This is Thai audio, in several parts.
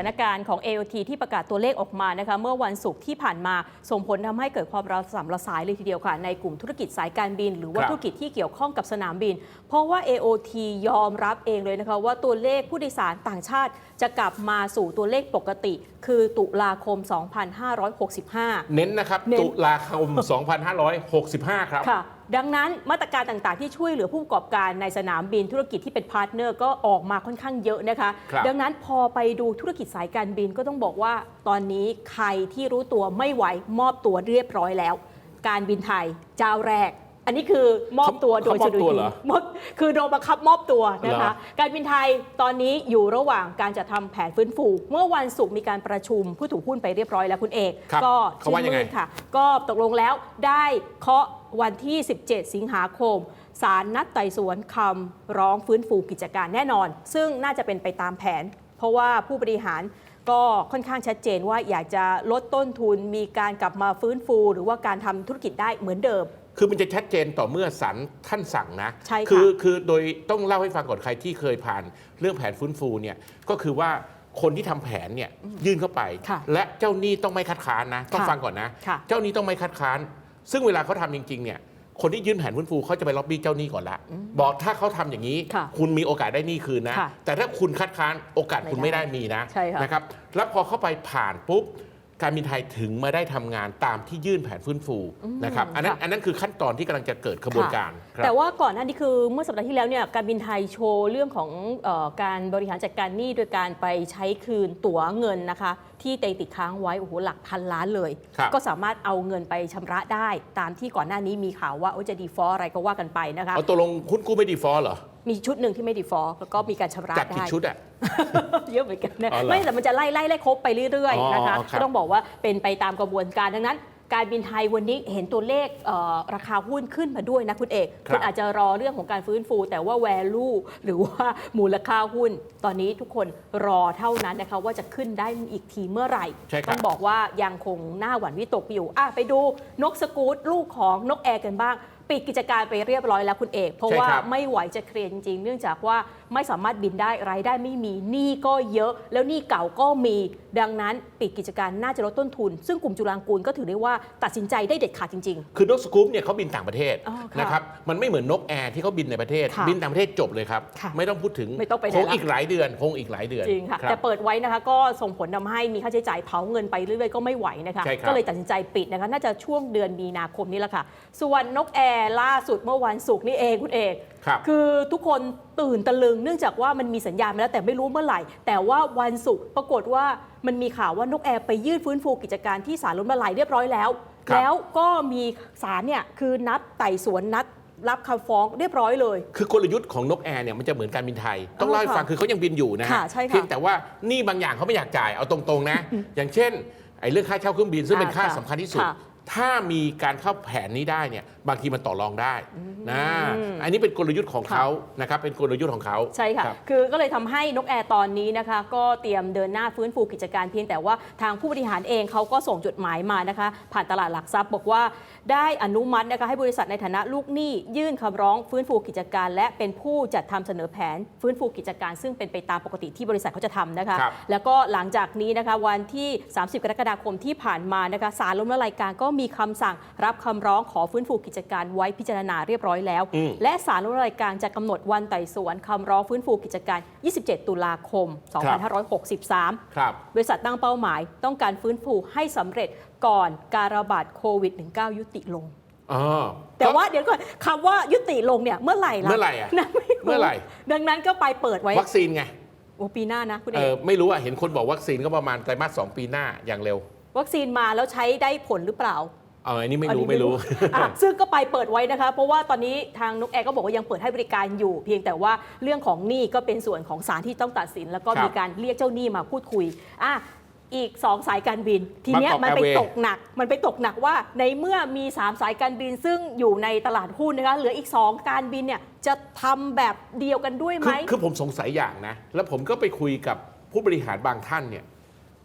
านการณ์ของ AOT ที่ประกาศตัวเลขออกมานะคะเมื่อวันศุกร์ที่ผ่านมาส่งผลทำให้เกิดความระสำระสายเลยทีเดียวค่ะ ในกลุ่มธุรกิจสายการบิน หรือว่าครับธุรกิจที่เกี่ยวข้องกับสนามบิน เพราะว่า AOT ยอมรับเองเลยนะคะว่าตัวเลขผู้โดยสารต่างชาติ จะกลับมาสู่ตัวเลขปกติ คือตุลาคม 2565 เน้นนะครับเน้นตุลาคม 2565 ครับค่ะ ดังนั้นมาตรการต่างๆ ที่ช่วยเหลือผู้ประกอบการในสนามบินธุรกิจที่เป็นพาร์ทเนอร์ก็ออกมาค่อนข้างเยอะนะคะครับดังนั้นพอไปดูธุรกิจสายการบินก็ต้องบอกว่า ตอนนี้ใครที่รู้ตัวไม่ไหวมอบตัวเรียบร้อยแล้ว การบินไทยเจ้าแรกอันนี้คือมอบตัวโดยเขามสอบดุตัวดีเหรอมอบคือโดนบังคับมอบตัวนะเหรคะอการบินไทยตอนนี้อยู่ระหว่างการจัดทำแผนฟื้นฟู เมื่อวันศุกร์มีการประชุมผู้ถือหุ้นไปเรียบร้อยแล้วคุณเอกครับก็เขาว่ายังไงชื่นมื่นค่ะ ก็ตกลงแล้วได้เคาะ วันที่ 17 สิงหาคมศาลนัดไต่สวนคำร้องฟื้นฟูกิจการแน่นอน ซึ่งน่าจะเป็นไปตามแผน เพราะว่าผู้บริหารก็ค่อนข้างชัดเจนว่าอยากจะลดต้นทุนมีการกลับมาฟื้นฟู หรือว่าการทำธุรกิจได้เหมือนเดิม คือมันจะชัดเจนต่อเมื่อศาลท่านสั่งนะใช่ค่ะ คือคือโดยต้องเล่าให้ฟังก่อนใครที่เคยผ่านเรื่องแผนฟื้นฟูเนี่ยก็คือว่าคนที่ทำแผนเนี่ยยื่นเข้าไป ค่ะและเจ้าหนี้ต้องไม่คัดค้านนะต้องค่ะฟังก่อนนะ ค่ะ เจ้าหนี้ต้องไม่คัดค้าน ซึ่งเวลาเขาทำจริงๆเนี่ยคนที่ยื่นแผนฟื้นฟูเขาจะไปล็อบบี้เจ้าหนี้ก่อนละ บอกถ้าเขาทำอย่างนี้ค่ะคุณมีโอกาสได้หนี้คืนนะค่ะแต่ถ้าคุณคัดค้านโอกาสคุณไม่ไม่ได้ได้มีนะใช่ค่ะนะครับแล้วพอเข้าไปผ่านปุ๊บ การบินไทยถึงมาได้ทำงานตามที่ยื่นแผนฟื้นฟูนะครับอันนั้นค่ะอันนั้นคือขั้นตอนที่กำลังจะเกิดขบวนการครับแต่ว่าก่อนหน้านี้คือเมื่อสัปดาห์ที่แล้วเนี่ยการบินไทยโชว์เรื่องของเออการบริหารจัดการหนี้โดยการไปใช้คืนตั๋วเงินนะคะ ที่เตติดค้างไว้โอ้โหหลักพันล้านเลยครับก็สามารถเอาเงินไปชำระได้ ตามที่ก่อนหน้านี้มีข่าวว่าโอ้จะดีฟออะไรก็ว่ากันไปนะคะเอาตัวลงหุ้นกู้ไม่ดีฟอลเหรอ มีชุดหนึ่งที่ไม่ดีฟอแล้วก็มีการชำระจัดผิดได้ ชุดอะ เยอะเหมือนกันนะอ๋อเหรอไม่แต่มันจะไล่ไล่ไล่ครบไปเรื่อยอ๋อๆนะคะครับก็ต้องบอกว่าเป็นไปตามกระบวนการดังนั้น การบินไทยวันนี้เห็นตัวเลขเอ่อราคาหุ้นขึ้นมาด้วยนะคุณเอกครับณอาจจะรอเรื่องของการฟื้นฟู แต่ว่า value หรือว่ามูลค่าหุ้น ตอนนี้ทุกคนรอเท่านั้นนะคะว่าจะขึ้นได้อีกทีเมื่อไหร่ ใช่ครับ ต้องบอกว่ายังคงหน้าหวั่นวิตกอยู่อะไปดูนกสกูตลูกของนกแอร์กันบ้าง ปิดกิจการไปเรียบร้อยแล้วคุณเอก เพราะใช่ว่าครับไม่ไหวจะเคลียร์จริงๆ เนื่องจากว่าไม่สามารถบินได้รายได้ไม่มีหนี้ก็เยอะ แล้วหนี้เก่าก็มี ดังนั้นปิดกิจการน่าจะลดต้นทุน ซึ่งกลุ่มจุฬาลงกูลก็ถือได้ว่าตัดสินใจได้เด็ดขาดจริงคือนกสกู๊ปเนี่ยเขาบินต่างประเทศอ๋อค่ะนะครับมันไม่เหมือนนกแอร์ที่เขาบินในประเทศค่ะบินต่างประเทศจบเลยครับค่ะไม่ต้องพูดถึงไม่ต้องไปไหนคงละอีกหลายเดือนคงอีกหลายเดือนๆจริงค่ะรับแต่เปิดไว้นะคะก็ส่งผลทำให้มีค่าใช้จ่ายเผาเงินไปเรื่อยๆก็ไม่ไหวนะคะใช่ครับก็เลยตัดสินใจปิดนะคะน่าจะช่วงเดือนมีนาคมนี้แหละค่ะส่วนนกแอร์ล่าสุดเมื่อวันศุกร์นี่เองคุณเอกครับคือทุกคนตื่นตะลึงเนื่องจากว่ามันมีสัญญาณมาแล้วแต่ไม่รู้เมื่อไหร่ แต่ว่าวันศุกร์ปรากฏว่ามันมีข่าวว่านกแอร์ไปยื่นฟื้นฟูกิจการที่ศาลล้มละลายเรียบร้อยแล้วครับแล้วก็มีศาลเนี่ยคือนัดไต่สวนนัดรับคำฟ้องเรียบร้อยเลย คือกลยุทธ์ของนกแอร์เนี่ยมันจะเหมือนการบินไทย ต้องอ๋อเล่าให้ค่ะฟังคือเขายังบินอยู่นะฮะค่ะใช่ค่ะเพียงแต่ว่านี่บางอย่างเขาไม่อยากจ่ายเอาตรงๆนะ อย่างเช่นไอ้เรื่องค่าเช่าเครื่องบินซึ่งเป็นอ่าค่าค่ะสำคัญที่สุดค่ะ ถ้ามีการเข้าแผนนี้ได้เนี่ยบางทีมันต่อรองได้นะอันนี้เป็นกลยุทธ์ของเขานะครับเป็นกลยุทธ์ของเขาใช่ค่ะรับคือก็เลยทำให้นกแอร์ตอนนี้นะคะ ก็เตรียมเดินหน้าฟื้นฟูกิจการเพียงแต่ว่าทางผู้บริหารเองเขาก็ส่งจดหมายมานะคะ ผ่านตลาดหลักทรัพย์บอกว่าได้อนุมัตินะคะให้บริษัทในฐานะลูกหนี้ยื่นคำร้องฟื้นฟูกิจการ และเป็นผู้จัดทำเสนอแผนฟื้นฟูกิจการ ซึ่งเป็นไปตามปกติที่บริษัทเขาจะทำนะคะครับแล้วก็หลังจากนี้นะคะวันที่ 30 กรกฎาคมที่ผ่านมานะคะศาลล้มละลายการก็มีคำสั่งรับคำร้องขอฟื้นฟูกิจการไว้พิจารณาเรียบร้อยแล้วอืมและศาลล้มละลายการจะกำหนดวันไต่สวนคำร้องฟื้นฟูกิจการ 27 ตุลาคม 2563 ครับบริษัทตั้งเป้าหมายต้องการฟื้นฟูให้สำเร็จก่อนการระบาดโควิด -19 ยุติลงอ๋อแต่ว่าเดี๋ยวก่อนคำว่ายุติลงเนี่ยเมื่อไหร่ล่ะเมื่อไหร่อะนั่นไม่รู้เมื่อไหร่ ดังนั้นก็ไปเปิดไว้วัคซีนไงโอ้ปีหน้านะคุณเอเออกไม่รู้อะเห็นคนบอกวัคซีนก็ประมาณไตรมาสสองปีหน้าอย่างเร็ว วัคซีนมาแล้วใช้ได้ผลหรือเปล่าเอออันนี้ไม่อันรู้นี้ไม่รู้อะซึ่งก็ไปเปิดไว้นะคะ เพราะว่าตอนนี้ทางนกแอร์ก็บอกว่ายังเปิดให้บริการอยู่ เพียงแต่ว่าเรื่องของหนี้ก็เป็นส่วนของศาลที่ต้องตัดสิน แล้วก็ครับมีการเรียกเจ้าหนี้มาพูดคุยอะอีก 2 สายการบิน ทีเนี้ย Bangkok มันไป Airways ตกหนัก มันไปตกหนักว่าในเมื่อมี 3 สายการบินซึ่งอยู่ในตลาดหุ้นนะคะเหลืออีก 2 การบินเนี่ยจะทำแบบเดียวกันด้วยไหคืมอคือผมสงสัยอย่างนะ แล้วผมก็ไปคุยกับผู้บริหารบางท่านเนี่ย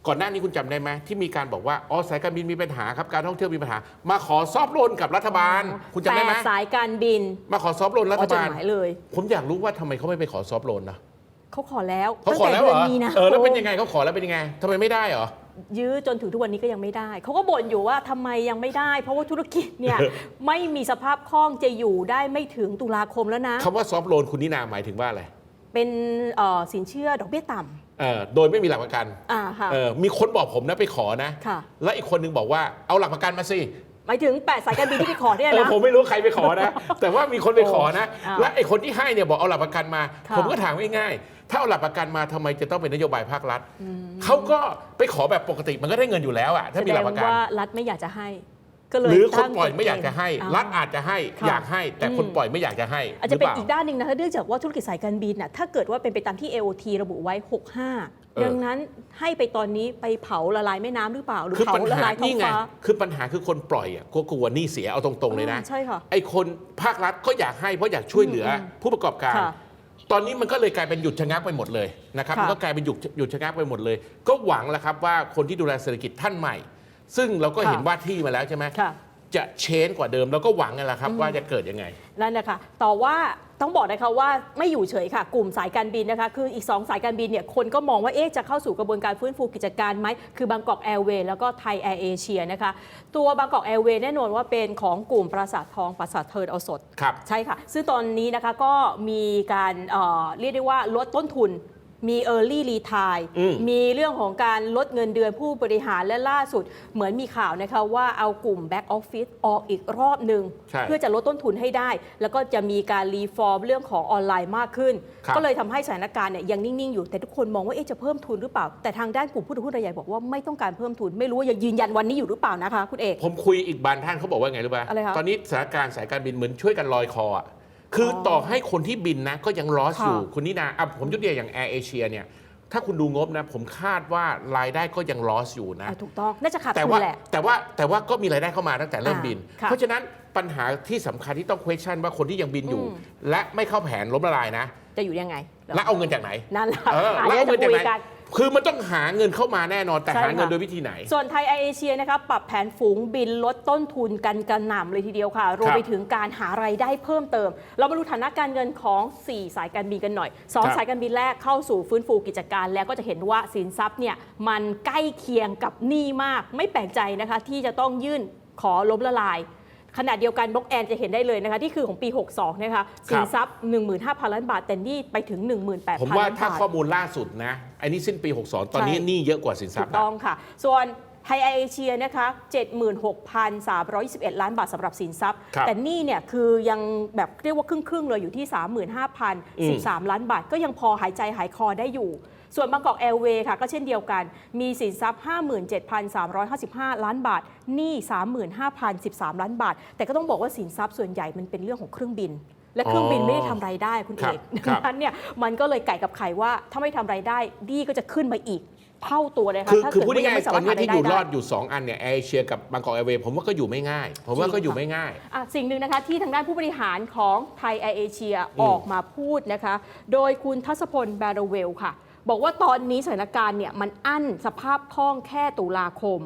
ก่อนหน้านี้คุณจำได้ไหมที่มีการบอกว่าอ๋อสายการบินมีปัญหาครับการท่องเที่ยวมีปัญหา มาขอซอฟต์โลนกับรัฐบาล คุณจำได้ไหมแปดสายการบิน มาขอซอฟต์โลนรัฐเอาจดบาลหมายเลย ผมอยากรู้ว่าทำไมเขาไม่ไปขอซอฟต์โลนนะเขาขอแล้วเขาขอแล้วเหรอตั้งต่ดืนมีนาเออแล้วเป็นคมยังไงเขาขอแล้วเป็นยังไงทำไมไม่ได้เหรอยื้อจนถึงทุกวันนี้ก็ยังไม่ได้ เขาก็บ่นอยู่ว่าทำไมยังไม่ได้ เพราะว่าธุรกิจเนี่ยไม่มีสภาพคล่องจะอยู่ได้ไม่ถึงตุลาคมแล้วนะคำว่าซอฟต์โลนคุณนินาหมายถึงว่าอะไรเป็นเอ่อสินเชื่อดอกเบี้ยต่เออ โดยไม่มีหลักประกันำอ่าค่ะเออมีคนบอกผมนะไปขอนะค่ะแล้วอีกคนนึงบอกว่าเอาหลักประกันมาสิหมายถึง8สายการบินที่ไปขอเนี่ยเออนะผมไม่รู้ใครไปขอนะ แต่ว่ามีคนไปขอนะโอ้อ่าและไอ้คนที่ให้เนี่ยบอกเอาหลักประกันมาค่ะผมก็ถามง่ายๆถ้าเอาหลักประกันมาทำไมจะต้องเป็นนโยบายภาครัฐเขาก็ไปขอแบบปกติมันก็ได้เงินอยู่แล้วอะถ้าแสมีดหลังกประกันว่ารัฐไม่อยากจะให้ ก็เลยหรือคนตั้งปล่อยกฎไม่อยากจะให้เกณฑ์รัฐอาจจะให้ค่ะอยากให้ แต่คนอืมปล่อยไม่อยากจะให้ อาจจะเป็นหรือีกปล่ด้านหนึ่งนะคะเนื่องจากว่าธุรกิจสายการบินน่ะถ้าเกิดว่าเป็นไปตามที่ AOT ระบุไว้เออ65 ดังนั้นให้ไปตอนนี้ไปเผาละลายแม่น้ำหรือเปล่าหรือคือเผาปัญละหาลายท้อนี่งไงฟ้าคือปัญหาคือคนปล่อยอะก็กลัวหนี้เสียเอาตรงๆเลยนะอืมใช่ค่ะไอ้คนภาครัฐก็อยากให้เพราะอยากช่วยเหลืออมผู้ประกอบการค่ะตอนนี้มันก็เลยกลายเป็นหยุดชะงักไปหมดเลยนะครับค่ะมันก็กลายเป็นหยุดหยุดชะงักไปหมดเลย ก็หวังแหละครับว่าคนที่ดูแลเศรษฐกิจท่านใหม่ ซึ่งเราก็ค่ะเห็นว่าที่มาแล้วใช่ไหมค่ะ จะเชนกว่าเดิมเราก็หวังนั่นแหละครับว่าจะเกิดยังไง นั่นนะคะต่อว่าต้องบอกนะคะว่าไม่อยู่เฉยค่ะ กลุ่มสายการบินนะคะ คืออีก 2 สายการบินเนี่ยคนก็มองว่าเอ๊ะจะเข้าสู่กระบวนการฟื้นฟูกิจการไหม คือบางกอกแอร์เวย์แล้วก็ไทยแอร์เอเชียนะคะ ตัวบางกอกแอร์เวย์แน่นอนว่าเป็นของกลุ่มปราสาททองปราสาทเทิร์นเอาสด ครับ ใช่ค่ะ ซึ่งตอนนี้นะคะก็มีการเอ่อเรียกได้ว่าลดต้นทุน มี Early Retire อืมมีเรื่องของการลดเงินเดือนผู้บริหารและล่าสุด เหมือนมีข่าวนะคะว่าเอากลุ่ม Back Office ออกอีกรอบหนึ่งใช่เพื่อจะลดต้นทุนให้ได้ แล้วก็จะมีการรีฟอร์มเรื่องของออนไลน์มากขึ้นครับก็เลยทำให้สถานการณ์เนี่ยยังนิ่ง ๆ อยู่แต่ทุกคนมองว่าเอ๊ะจะเพิ่มทุนหรือเปล่า แต่ทางด้านกลุ่มผู้ถือหุ้นรายใหญ่บอกว่าไม่ต้องการเพิ่มทุนไม่รู้ว่ายังยืนยันวันนี้อยู่หรือเปล่านะคะคุณเอกผมคุยอีกบานท่านเขาบอกว่าไงรู้ป่ะอะไรคะตอนนี้สถานการณ์สายการบินเหมือนช่วยกันลอยคออะ คือออต่อให้คนที่บินนะก็ยังลอสค่ะอยู่คุณนินาอะผมยกตัวอย่างอย่างแอร์เอเชียเนี่ยถ้าคุณดูงบนะผมคาดว่ารายได้ก็ยังลอสอยู่นะอะถูกต้อง น่าจะขาดแต่ทุนว่าแหละแต่ว่าแต่ว่าก็มีรายได้เข้ามาตั้งแต่เริ่มอ่าบินค่ะเพราะฉะนั้นปัญหาที่สำคัญที่ต้อง question ว่าคนที่ยังบินอยู่อืมและไม่เข้าแผนล้มละลายนะ จะอยู่ยังไง แล้วเอาเงินจากไหน นั่นแหละเอออันแล้วนี้เอาจะเงินจากคุยไหนกัน คือมันต้องหาเงินเข้ามาแน่นอนแต่ใช่หาเงินค่ะ โดยวิธีไหน ส่วนไทยแอร์เอเชียนะคะปรับแผนฝูงบินลดต้นทุนกันกระหน่ำเลยทีเดียวค่ะ รวมไปถึงการหารายได้เพิ่มเติม เรามาดูฐานะการเงินของ 4 สายการบินกันหน่อย ครับ2สายการบินแรกเข้าสู่ฟื้นฟูกิจการ แล้วก็จะเห็นว่าสินทรัพย์เนี่ยมันใกล้เคียงกับหนี้มาก ไม่แปลกใจนะคะที่จะต้องยื่นขอล้มละลาย ขณะเดียวกันบล็อกแอนจะเห็นได้เลยนะคะที่คือของปี 62 นะคะสินทรัพย์ 15,000 ล้านบาท แต่หนี้ไปถึง 18,000ผมว่าล้านถ้าบาทข้อมูลล่าสุดนะอันนี้สิ้นปี 62 ตอนนี้ใช่หนี้เยอะกว่าสินทรัถูพกย์นะต้องค่ะ ส่วนไทยแอร์เอเชียนะคะ 76,321 ล้านบาทสำหรับสินทรัพย์ครับแต่นี่เนี่ยคือยังแบบเรียกว่าครึ่งๆเลยอยู่ที่ 35,013 ล้านบาท ก็ยังพอหายใจหายคอได้อยู่ ส่วนบางกอกแอร์เวย์ค่ะก็เช่นเดียวกัน มีสินทรัพย์ 57,355 ล้านบาทหนี้35,013 ล้านบาท แต่ก็ต้องบอกว่าสินทรัพย์ส่วนใหญ่มันเป็นเรื่องของเครื่องบินและเครื่องบินอ๋อไม่ได้ทำรายได้คุณครัเอบกครัดับงนั้นเนี่ยมันก็เลยไก่กับไข่ว่าถ้าไม่ทำรายได้ดีก็จะขึ้นมาอีกเท่าตัวเลยค่ะคือถ้าคือเกิดพูดว่ายัง่างยไม่ๆสาตอมานรถนี้หารายที่อได้ยู่รได้อดอยู่ 2 อันเนี่ยแอร์เอเชียกับบางกอกแอร์เวย์ผมว่าก็อยู่ไม่ง่าย ผมว่าจริงก็อยู่ค่ะไม่ง่ายอะสิ่งหนึ่งนะคะที่ทางด้านผู้บริหารของไทยแอร์เอเชียออกมาพูดนะคะ โดยคุณทัศพลบาร์เวลค่ะ บอกว่าตอนนี้สถานการณ์เนี่ยมันอั้นสภาพคล่องแค่ตุลาคม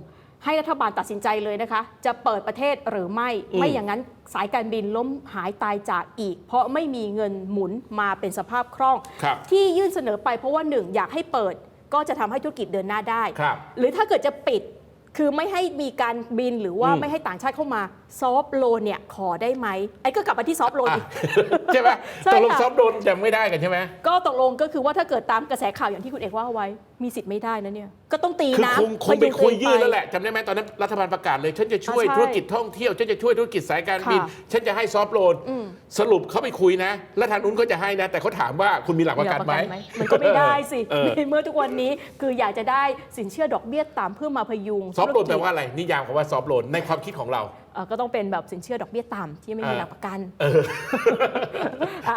ให้รัฐบาลตัดสินใจเลยนะคะ จะเปิดประเทศหรือไม่อืมไม่อย่างนั้นสายการบินล้มหายตายจากอีก เพราะไม่มีเงินหมุนมาเป็นสภาพคล่องครับที่ยื่นเสนอไปเพราะว่าหนึ่งอยากให้เปิดก็จะทำให้ธุรกิจเดินหน้าได้ครับหรือถ้าเกิดจะปิด คือไม่ให้มีการบินหรือว่าอืม ไม่ให้ต่างชาติเข้ามาซอฟต์โลนเนี่ยขอได้ไหมไอ้ก็กลับมาที่ซอฟต์โลน อะอีกใช่ไหมใช่ตกลงค่ะ ซอฟต์โดนยังไม่ได้กันใช่ไหม ก็ตกลงก็คือว่าถ้าเกิดตามกระแสข่าวอย่างที่คุณเอกว่าเอาไว้ มีสิทธิ์ไม่ได้นะเนี่ย ก็ต้องตีคือน้คงำคงไปพคุยตัวเองยื่นแล้วแหละจำได้ไหมตอนนั้นรัฐบาลประกาศเลย ฉันจะช่วยอ่าใช่ธุรกิจท่องเที่ยว ฉันจะช่วยธุรกิจสายการบินค่ะฉันจะให้ซอฟต์โลนอืมสรุปเขาไปคุยนะ แล้วทางนู้นก็จะให้นะ แต่เขาถามว่าคุณมีหลักประกันไหมมันก็ไม่ได้สิเออในเมื่อทุกวันนี้คืออยากจะได้สินเชื่อดอกเบี้ยต่ำเพื่อมาพยุงซอฟต์โลนธุรกิจแปลว่าอะไรนิยามคำว่าซอฟต์โลนในความคิดของเราเอ่อ ก็ต้องเป็นแบบสินเชื่อดอกเบี้ยต่ำที่ไม่มีอ่าหลักประกัน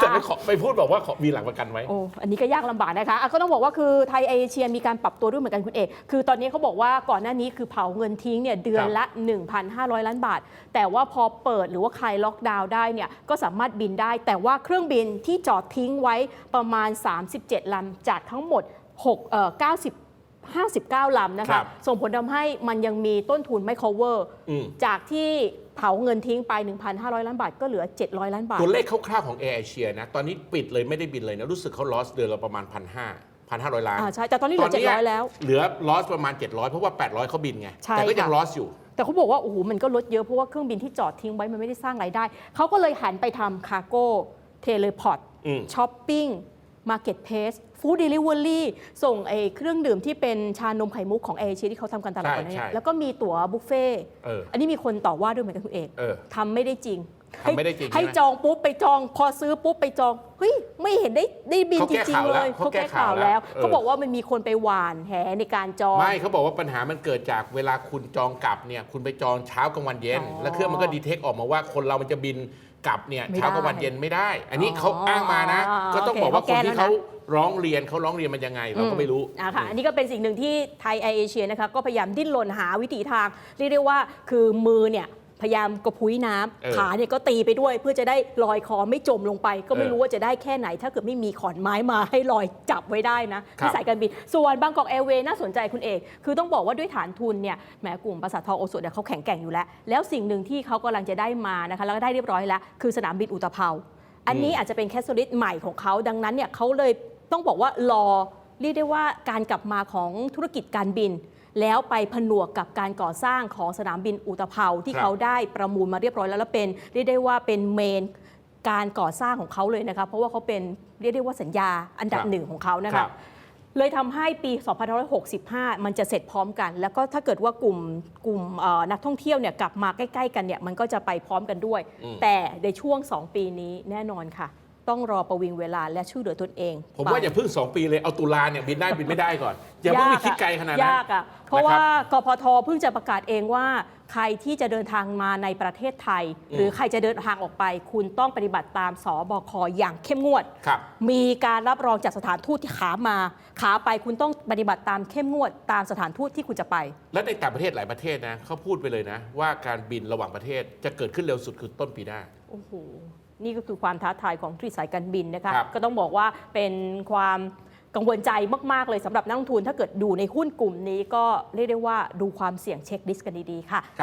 จะไปขอไปพูดบอกว่าขอมีหลักประกันไหมโอ้อันนี้ก็ยากลำบากนะคะอะก็ต้องบอกว่าคือไทยเอเชียมีการปรับตัวด้วยเหมือนกันคุณเอกคือตอนนี้เขาบอกว่าก่อนหน้านี้คือเผาเงินทิ้งเนี่ยเดือนละ 1,500 ล้านบาท แต่ว่าพอเปิดหรือว่าคลายล็อกดาวน์ได้เนี่ยก็สามารถบินได้ แต่ว่าเครื่องบินที่จอดทิ้งไว้ประมาณ 37ลำจากทั้งหมด6เอ่อ90 59 ลำนะครัคะบส่งผลทำให้มันยังมีต้นทุนไม่ cover อืม จากที่เผาเงินทิ้งไป 1,500 ล้านบาทก็เหลือ 700 ล้านบาท ตัวเลขคร่าวๆของ Air Asia นะ ตอนนี้ปิดเลยไม่ได้บินเลยนะ รู้สึกเขา loss เดือนละประมาณ1 5 0 0 1,500ล้านอ่าใช่แต่ตอนนี้เหลือ700แล้ว เหลือ loss ประมาณ 700 เพราะว่า 800เขาบินไง ใช่แต่ก็ยังค่ะ loss อยู่ แต่เขาบอกว่า โอ้โห มันก็ลดเยอะ เพราะว่าเครื่องบินที่จอดทิ้งไว้ มันไม่ได้สร้างรายได้ เขาก็เลยหันไปทำคาร์โก้เทเลพอร์ตอืม ช้อปปิ้งมาร์เก็ตเพส ฟู้ดเดลิเวอรี่ส่งไอ้เครื่องดื่มที่เป็นชานมไข่มุกของเอเชียที่เขาทำกันตลอดใช่นะใช่แล้วก็มีตั๋วบุฟเฟ่ต์เออ อันนี้มีคนต่อว่าด้วยเหมือนกันคุณเอกเออ ทำไม่ได้จริง ทำไม่ได้จริงให้ใช่ไหมจองปุ๊บไปจองพอซื้อปุ๊บไปจองเฮ้ยไม่เห็นได้ได้บินเขาจแก้ริงข่าวๆแล้เลวยเขาเขาแก้แก้ข่าข่าววแล้แล้ววเออ เขาบอกว่ามันมีคนไปหวานแหในการจอง ไม่เขาบอกว่าปัญหามันเกิดจากเวลาคุณจองกลับเนี่ยคุณไปจองเช้ากลางวันเย็น อ๋อแล้วเครื่องมันก็ดีเทคออกมาว่าคนเรามันจะบินกลับเนี่ยไม่ได้เช้ากลางวันเย็นไม่ได้ อันนี้อ๋อเขาอ้างมานะ อ๋อก็ต้องโอเคบอกว่าเขาคแก้นที่แล้วนะเขา ร้องเรียนเขาร้องเรียนมันยังไง เราก็ไม่รู้อะค่ะอันนี้ก็เป็นสิ่งหนึ่งที่ไทยแอร์เอเชียนะคะก็พยายามดิ้นรนหาวิถีทาง เรียกได้ว่าคือมือเนี่ยพยายามกระพุ้ยน้ำเออขาเนี่ยก็ตีไปด้วย เพื่อจะได้ลอยคอไม่จมลงไป ก็ไม่เออรู้ว่าจะได้แค่ไหน ถ้าเกิดไม่มีขอนไม้มาให้ลอยจับไว้ได้นะครับที่สายการบิน ส่วนบางกอกแอร์เวย์น่าสนใจคุณเอก คือต้องบอกว่าด้วยฐานทุนเนี่ยแหมกลุ่มประสาททองโอสถเนี่ยเขาแข็งแกร่งอยู่แล้ว แล้วสิ่งหนึ่งที่เขากำลังจะได้มานะคะแล้วก็ได้เรียบร้อยแล้ว คือสนามบินอุตภเปาอันนี้อาจจะเป็นแคสโซลิสใหม่ของเขาดังนั้นเนี่ยเขาเลย ต้องบอกว่ารอเรียกได้ว่าการกลับมาของธุรกิจการบิน แล้วไปผนวกกับการก่อสร้างของสนามบินอุตภเปาที่ครับเขาได้ประมูลมาเรียบร้อยแล้วและเป็นเรียกได้ว่าเป็นเมนการก่อสร้างของเขาเลยนะคะเพราะว่าเขาเป็นเรียกได้ว่าสัญญาอันดับครับหนึ่งของเขานะครัคะบเลยทำให้ปี 2565 มันจะเสร็จพร้อมกัน แล้วก็ถ้าเกิดว่ากลุ่มกลุ่มเอ่อนักท่องเที่ยวเนี่ยกลับมาใกล้ ๆ กันเนี่ยมันก็จะไปพร้อมกันด้วยอืมแต่ในช่วง 2 ปีนี้แน่นอนค่ะ ต้องรอประวิงเวลาและช่วยเหลือตนเองผมว่าไปอย่าเพิ่ง2ปีเลยเอาตุลาเนี่ยบินได้บินไม่ได้ก่อน อย่าเพิ่งไปคิดไกลขนาดนั้นยากอะเพราะว่ากพทเพิ่งจะประกาศเองว่า ใครที่จะเดินทางมาในประเทศไทยอืมหรือใครจะเดินทางออกไป คุณต้องปฏิบัติตามสบคอย่างเข้มงวดครับมีการรับรองจากสถานทูตที่ขามา ขาไปคุณต้องปฏิบัติตามเข้มงวด ตามสถานทูตที่คุณจะไป และในต่างประเทศหลายประเทศนะเขาพูดไปเลยนะ ว่าการบินระหว่างประเทศจะเกิดขึ้นเร็วสุดคือต้นปีหน้าโอ้โห นี่ก็คือความท้าทายของธุรกิจสายการบินนะคะครับก็ต้องบอกว่าเป็นความกังวลใจมาก ๆ เลยสำหรับนักลงทุนถ้าเกิดดูในหุ้นกลุ่มนี้ก็เรียกได้ว่าดูความเสี่ยงเช็คลิสต์กันดี ๆ ค่ะ